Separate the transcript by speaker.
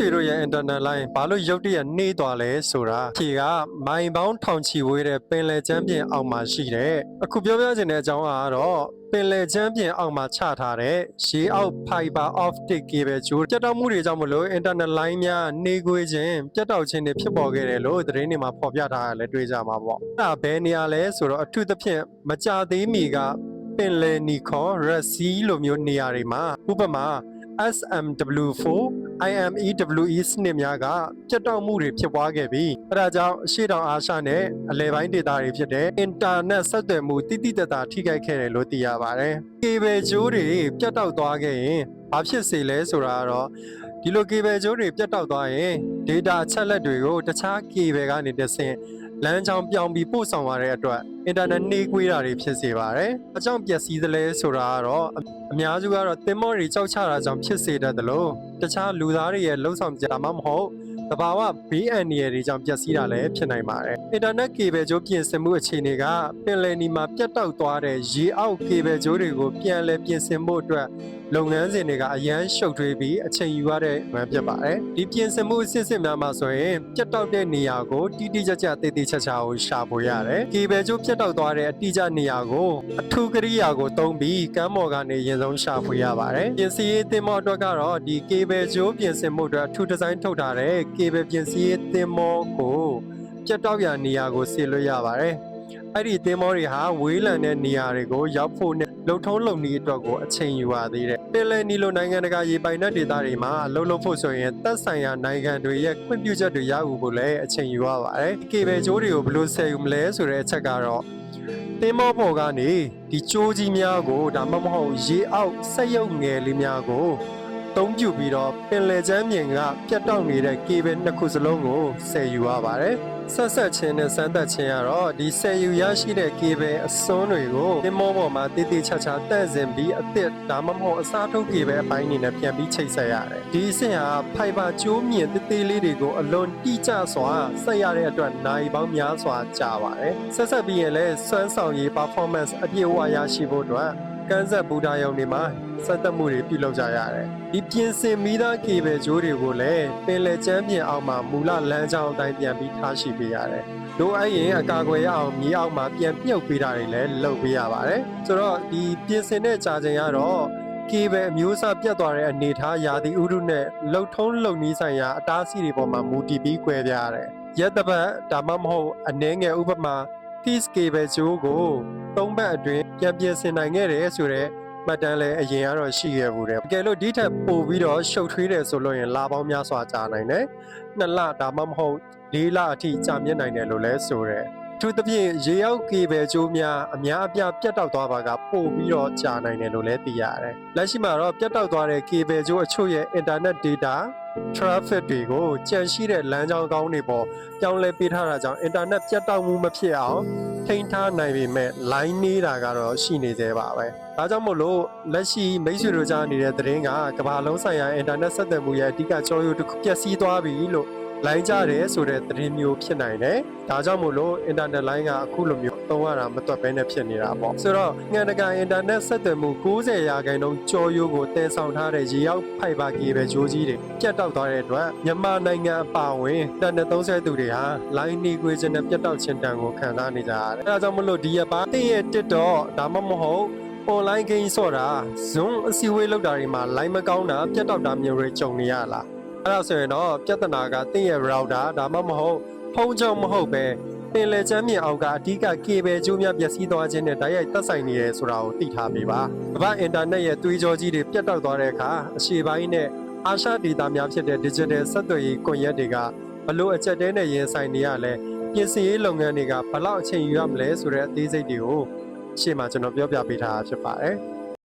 Speaker 1: တီတို့ရဲ့ internet line ဘာလို့ရုတ်တရက်နှေးသွားလဲဆိုတာဖြေကမိုင်ပေါင်းထောင်ချီဝေးတဲ့ပင်လယ်ချမ်းပြင်အောက်မှာရှိတဲ့အခုပြောပြချင်တဲ့အကြောင်းကတော့ပင်လယ်ချမ်းပြင်အောက်မှာချထားတဲ့ရေအောက် fiber optic cable ကြိုးပြတ်တောက်မှုတွေကြောင့်မလို့ internet line များနှေးကွေးခြင်းပြတ်တောက်ခြင်းတွေဖြစ်ပေါ်ခဲ့တယ်လို့သတင်းတွေမှာဖော်ပြထားရလဲတွေ့ကြမှာပေါ့အဲ့ဒါဘယ်နေရာလဲဆိုတော့အထူးသဖြင့်မကြသေးမီကပင်လယ်နီခေါ် Red Sea လိုမျိုးနေရာတွေမှာဥပမာ SMW4 IMEWE စနစ်များကပြတ်တောက်မှုတွေဖြစ်ပွားခဲ့ပြီးအဲဒါကြောင့်အရှေ့တောင်အာရှနဲ့အလယ်ပိုင်းဒေသတွေဖြစ်တဲ့အင်တာနက်ဆက်သွယ်မှုတိတိတတ်တာထိခိုက်ခဲ့တယ်လို့သိရပါတယ်။ cable ကြိုးတွေပြတ်တောက်သွားခဲ့ရင်ဘာဖြစ်စေလဲဆိုတာကတော့ဒီလို cable ကြိုးတွေပြတ်တောက်သွားရင် data အချက်လက်တွေကိုတခြား cable ကနေတဆင့် လမ်းကြောင်းပြောင်းပြီးပို့ဆောင်ရတဲ့အတွက်အင်တာနက်နှေးကွေးတာတွေဖြစ်စေပါတယ်။အကြောင်းပျက်စီးသလဲဆိုတာကတော့အများစုကတော့သင်္ဘောတွေကြောက်ချတာကြောင့်ဖြစ်စေတတ်တယ်လို့တခြားလူသားတွေရဲ့လှုပ်ဆောင်ကြတာမှမဟုတ်တဘာဝဘေးအန္တရာယ်တွေကြောင့်ပျက်စီးတာလည်းဖြစ်နိုင်ပါတယ်။အင်တာနက်ကေဘယ်ကြိုးပြင်ဆင်မှုအခြေအနေကပင်လယ်နီမှာပြတ်တောက်သွားတဲ့ရေအောက်ကေဘယ်ကြိုးတွေကိုပြန်လည်ပြင်ဆင်ဖို့အတွက်လုပ်ငန်းစဉ်တွေကအရန်ရှုပ်ထွေးပြီးအချိန်ယူရတဲ့မှန်ဖြစ်ပါတယ်။ဒီပြင်ဆင်မှုအစစ်အစစ်များမှာဆိုရင်ပြတ်တောက်တဲ့နေရာကိုတိတိကျကျတည်တည်ချာချာကိုရှာဖွေရတယ်။ကေဘယ်ကြိုးပြတ်တောက်သွားတဲ့အတိအကျနေရာကိုအထူးကရိယာကိုသုံးပြီးကမ်းမော်ကနေရင်ဆုံးရှာဖွေရပါတယ်။ပြင်ဆင်ရေးသင်္ဘောအတွက်ကတော့ဒီကေဘယ်ကြိုးပြင်ဆင်မှုအတွက်အထူးဒီဇိုင်းထုတ်ထားတဲ့ကေဘယ်ပြင်ဆင်ရေးသင်္ဘောကိုပြတ်တောက်ရာနေရာကိုဆေလွှတ်ရပါတယ်။ အဲ့ဒီသင်္ဘောတွေဟာဝေးလံတဲ့နေရာတွေကိုရောက်ဖို့နဲ့လုံထုံးလုံနည်းအတွက်ကိုအချိန်ယူရသေးတယ်။ပင်လယ်နီလိုနိုင်ငံတကာရေပိုင်နက်ဒေသတွေမှာလုံလုံဖို့ဆိုရင်သက်ဆိုင်ရာနိုင်ငံတွေရဲ့ခွင့်ပြုချက်တွေရယူဖို့လည်းအချိန်ယူရပါတယ်။ကေဘယ်ကြိုးတွေကိုဘယ်လိုဆယ်ယူမလဲဆိုတဲ့အချက်ကတော့သင်္ဘောပေါ်ကနေဒီကြိုးကြီးများကိုဒါမှမဟုတ်ရေအောက်ဆက်ရုပ်ငယ်လေးများကိုအ သုံးပြုပြီးတော့ပင်လယ်ချမ်းပြင်ကပြတ်တောက်နေတဲ့ကေဘယ်နှစ်ခုစလုံးကိုဆယ်ယူရပါတယ်။ဆက်ဆက်ချင်းနဲ့စမ်းသပ်ချင်းကတော့ဒီဆယ်ယူရရှိတဲ့ကေဘယ်အစွန်းတွေကိုသင်္ဘောပေါ်မှာတည်တည်ချာချာတန့်စင်ပြီးအသစ်ဒါမှမဟုတ်အစားထိုးကေဘယ်အပိုင်းအနေနဲ့ပြန်ပြီးချိတ်ဆက်ရတယ်။ဒီအဆင့်ဟာဖိုင်ဘာကျိုးမြင့်တည်တည်လေးတွေကိုအလွန်တိကျစွာဆက်ရတဲ့အတွက်နိုင်ပေါင်းများစွာကြာပါတယ်။ဆက်ဆက်ပြီးရင်လည်းစွမ်းဆောင်ရည် performance အပြည့်အဝရရှိဖို့အတွက် ကန်းဆက်ဘူတာယုံတွေမှာစက်သက်မှုတွေပြုလုပ်ကြရတယ်။ဒီပြင်ဆင်မိသားကေဘယ်ကြိုးတွေကိုလည်းပင်လယ်ကျမ်းပြင်အောက်မှာမူလလမ်းကြောင်းအတိုင်းပြန်ပြီးထားရှိပေးရတယ်။လိုအပ်ရင်အကာအကွယ်ရအောင်မြေအောက်မှာပြန်မြုပ်ပေးတာတွေလည်းလုပ်ပေးရပါတယ်။ဆိုတော့ဒီပြင်ဆင်တဲ့ကြာချိန်ကတော့ကေဘယ်အမျိုးအစားပြတ်သွားတဲ့အနေအထားယာတိဥရုနဲ့လှုပ်ထုံးလှုပ်နီးဆိုင်ရာအတားအဆီးတွေပေါ်မှာမူတည်ပြီး꿰ပြရတယ်။ရက်တပတ်ဒါမှမဟုတ်အနှဲငယ်ဥပမာ piece cable ကြိုးကိုသုံးဘက်အတွင်းပြန်ပြင်ဆင်နိုင်ခဲ့တယ်ဆိုတော့မှတ်တမ်းလည်းအရင်ကတော့ရှိခဲ့ဘူးတယ်။တကယ်လို့ဒီထက်ပိုပြီးတော့ရှုပ်ထွေးတယ်ဆိုလို့ရင်လာပေါင်းများစွာကြာနိုင်တယ်။နှစ်လဒါမှမဟုတ်လေးလအထိကြာမြင့်နိုင်တယ်လို့လည်းဆိုတယ်။ သူသဖြင့်ရေရောက်ကေဘယ်ကျိုးများအများအပြားပြတ်တောက်သွားပါကပို့ပြီးတော့ကြာနိုင်တယ်လို့လည်းသိရတယ်။လက်ရှိမှာတော့ပြတ်တောက်သွားတဲ့ကေဘယ်ကျိုးအချို့ရဲ့ internet data traffic တွေကိုကြန့်ရှိတဲ့လမ်းကြောင်းကောင်းတွေပေါ်ပြောင်းလဲပေးထားတာကြောင့် internet ပြတ်တောက်မှုမဖြစ်အောင်ထိန်းထားနိုင်ပေမဲ့ line နေတာကတော့ရှိနေသေးပါပဲ။ဒါကြောင့်မို့လို့လက်ရှိမိတ်ဆွေတို့ကြားနေတဲ့သတင်းကကမ္ဘာလုံးဆိုင်ရာ internet ဆက်သွယ်မှုရဲ့အဓိကကြောရုပ်တစ်ခုပျက်စီးသွားပြီလို့ လိုင်းကြတယ်ဆိုတဲ့သတင်းမျိုးဖြစ်နိုင်တယ်။ဒါကြောင့်မို့လို့ internet line ကအခုလိုမျိုးသုံးရတာမတွက်ဘဲနဲ့ဖြစ်နေတာပေါ့။ဆိုတော့ငန်တကာ internet ဆက်သွယ်မှု90ရာခိုင်နှုန်းကြောရိုးကိုတည်ဆောင်ထားတဲ့ရေရောက်ဖိုက်ဘာကေဘယ်ကြိုးကြီးတွေပြတ်တောက်သွားတဲ့အတွက်မြန်မာနိုင်ငံအပါအဝင် internet သုံးစွဲသူတွေဟာ line နှီးကွေးခြင်းနဲ့ပြတ်တောက်ခြင်းတန်ကိုခံစားနေကြရတယ်။အဲဒါကြောင့်မလို့ဒီရက်ပိုင်းတင်းရဲ့ TikTok ဒါမှမဟုတ် online game ဆော့တာ Zoom အစည်းအဝေးလုပ်တာတွေမှာ line မကောင်းတာပြတ်တောက်တာမျိုးတွေကြုံနေရလား အဲ့ဒါဆိုရင်တော့ပြဿနာကတင့်ရဲ့ router ဒါမှမဟုတ်ဖုန်းကြောင့်မဟုတ်ပဲပင်လယ်ချမ်းမြေအောက်ကအဓိက cable ကြိုးများပျက်စီးသွားခြင်းနဲ့တိုက်ရိုက်သက်ဆိုင်နေရဲဆိုတာကိုသိထားပေးပါကမ္ဘာအင်တာနက်ရဲ့သွေးကြောကြီးတွေပြတ်တောက်သွားတဲ့အခါအရှေ့ပိုင်းနဲ့အာရှဒေတာများဖြစ်တဲ့ digital ဆက်သွယ်ရေးကွန်ရက်တွေကဘလို့အချက်တဲနဲ့ရင်ဆိုင်နေရလဲပြင်ဆင်ရေးလုပ်ငန်းတွေကဘလောက်အချိန်ယူရမလဲဆိုတဲ့အသေးစိတ်တွေကိုရှေ့မှာကျွန်တော်ပြောပြပေးထားတာဖြစ်ပါတယ်